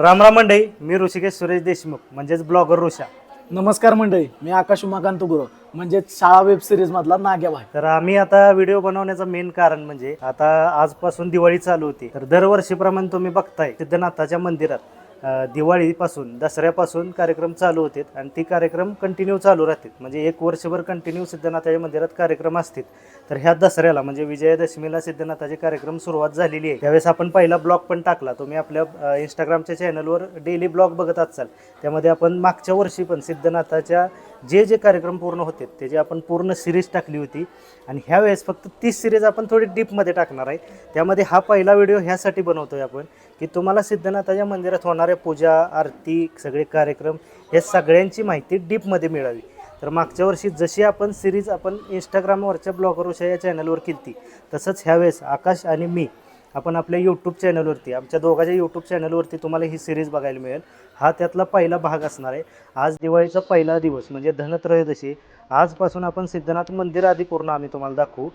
रामराम मंडई मी ऋषिकेश सुरेश देशमुख म्हणजेच ब्लॉगर ऋषा. नमस्कार मंडळी मी आकाश उमाकांत गुरु म्हणजेच शाळा वेब सिरीज मधला नाग्या भाई. तर आम्ही आता व्हिडिओ बनवण्याचं मेन कारण म्हणजे आता आजपासून दिवाळी चालू होती. तर दरवर्षीप्रमाणे तुम्ही बघताय सिद्धनाथाच्या मंदिरात. दिवाळीपासून दसऱ्यापासून कार्यक्रम चालू होते आणि ती कार्यक्रम कंटिन्यू चालू राहतात म्हणजे एक वर्षभर कंटिन्यू सिद्धनाथाच्या मंदिरात कार्यक्रम असतील. तर ह्या दसऱ्याला म्हणजे विजयादशमीला सिद्धनाथाचे कार्यक्रम सुरुवात झालेली आहे. त्यावेळेस आपण पहिला ब्लॉग पण टाकला. तुम्ही आपल्या इंस्टाग्रामच्या चॅनलवर डेली ब्लॉग बघत असाल. त्यामध्ये आपण मागच्या वर्षी पण सिद्धनाथाच्या जे जे कार्यक्रम पूर्ण होते त्याची आपण पूर्ण सिरीज टाकली होती आणि ह्या वेळेस फक्त तीस सिरीज आपण थोडी डीपमध्ये टाकणार आहे. त्यामध्ये हा पहिला व्हिडिओ ह्यासाठी बनवतो आहे आपण की तुम्हाला सिद्धनाथाच्या मंदिरात होणाऱ्या पूजा आरती सगळे कार्यक्रम या सगळ्यांची माहिती डीपमध्ये मिळावी. तर मागच्या वर्षी जशी आपण सिरीज आपण इंस्टाग्रामवरच्या ब्लॉगरवरच्या या चॅनलवर केली तसंच ह्यावेळेस आकाश आणि मी आपण आपल्या यूट्यूब चॅनलवरती आमच्या दोघांच्या यूट्यूब चॅनलवरती तुम्हाला ही सिरीज बघायला मिळेल. हा त्यातला पहिला भाग असणार आहे. आज दिवाळीचा पहिला दिवस म्हणजे धनत्रयोदशी. आजपासून आपण सिद्धनाथ मंदिर आधी पूर्ण आम्ही तुम्हाला दाखवू.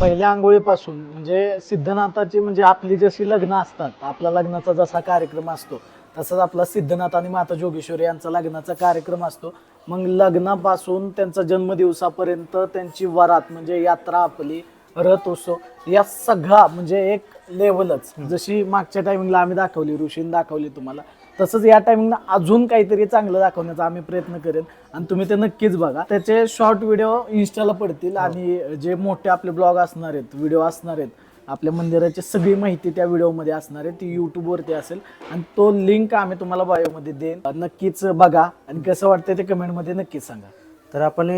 पहिल्या आंघोळीपासून म्हणजे सिद्धनाथाची म्हणजे आपली जशी लग्न असतात आपला लग्नाचा जसा कार्यक्रम असतो तसाच आपला सिद्धनाथ आणि माता जोगेश्वरी यांचा लग्नाचा कार्यक्रम असतो. मग लग्नापासून त्यांचा जन्मदिवसापर्यंत त्यांची वरात म्हणजे यात्रा आपली रथ उत्सव या सगळा म्हणजे एक लेवलच जशी मागच्या टायमिंगला आम्ही दाखवली ऋषीने दाखवली तुम्हाला तसंच या टायमिंगला अजून काहीतरी चांगलं दाखवण्याचा आम्ही प्रयत्न करेन आणि तुम्ही ते नक्कीच बघा. त्याचे शॉर्ट व्हिडिओ इन्स्टाला पडतील आणि जे मोठे आपले ब्लॉग असणार आहेत व्हिडिओ असणार आहेत आपल्या मंदिराची सगळी माहिती त्या व्हिडिओमध्ये असणार आहे. ती यूट्यूबवरती असेल. आणि तो लिंक आम्ही तुम्हाला बायोमध्ये देईन. नक्कीच बघा. आणि कसं वाटतं ते कमेंटमध्ये नक्कीच सांगा. तर आपण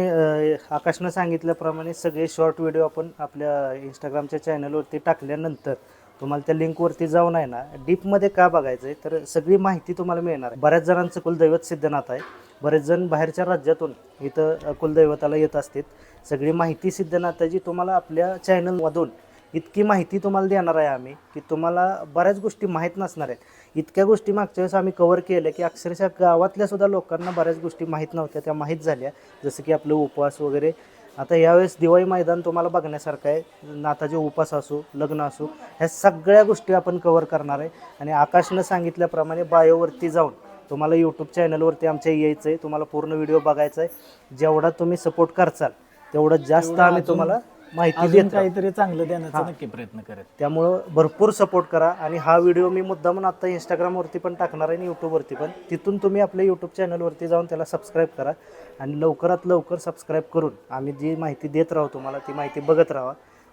आकाशनं सांगितल्याप्रमाणे सगळे शॉर्ट व्हिडिओ आपण आपल्या इंस्टाग्रामच्या चॅनलवरती टाकल्यानंतर तुम्हाला त्या लिंकवरती जाऊन आहे ना डीपमध्ये का बघायचं आहे तर सगळी माहिती तुम्हाला मिळणार आहे. बऱ्याच जणांचं कुलदैवत सिद्धनाथ आहे. बरेच जण बाहेरच्या राज्यातून इथं कुलदैवताला येत असतात सगळी माहिती सिद्धनाथाची तुम्हाला आपल्या चॅनलमधून इतकी माहिती तुम्हाला देणार आहे आम्ही की तुम्हाला बऱ्याच गोष्टी माहीत नसणार आहेत. इतक्या गोष्टी मागच्या वेळेस आम्ही कवर केल्या की अक्षरशः गावातल्या सुद्धा लोकांना बऱ्याच गोष्टी माहीत नव्हत्या त्या माहीत झाल्या. जसं की आपलं उपवास वगैरे आता यावेळेस दिवाळी मैदान तुम्हाला बघण्यासारखं आहे. नाताचे उपास असो लग्न असो ह्या सगळ्या गोष्टी आपण कवर करणार आहे. आणि आकाशनं सांगितल्याप्रमाणे बायोवरती जाऊन तुम्हाला यूट्यूब चॅनलवरती आमच्या यायचं आहे तुम्हाला पूर्ण व्हिडिओ बघायचा आहे जेवढा तुम्ही सपोर्ट करचाल तेवढं जास्त आम्ही तुम्हाला माहिती अजून देत. राहू. काहीतरी चांगलं देण्याचा. नक्की प्रयत्न करेन त्यामुळं भरपूर सपोर्ट करा. आणि हा व्हिडिओ मी मुद्दामून आता इंस्टाग्रामवरती पण टाकणार आहे आणि यूट्यूबवरती पण. तिथून तुम्ही आपल्या यूट्यूब चॅनलवरती जाऊन त्याला सबस्क्राईब करा. आणि लवकरात लवकर सबस्क्राईब करून आम्ही जी माहिती देत राहू तुम्हाला ती माहिती बघत राहा.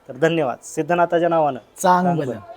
तर धन्यवाद. सिद्धनाथाच्या नावानं. चांगलं.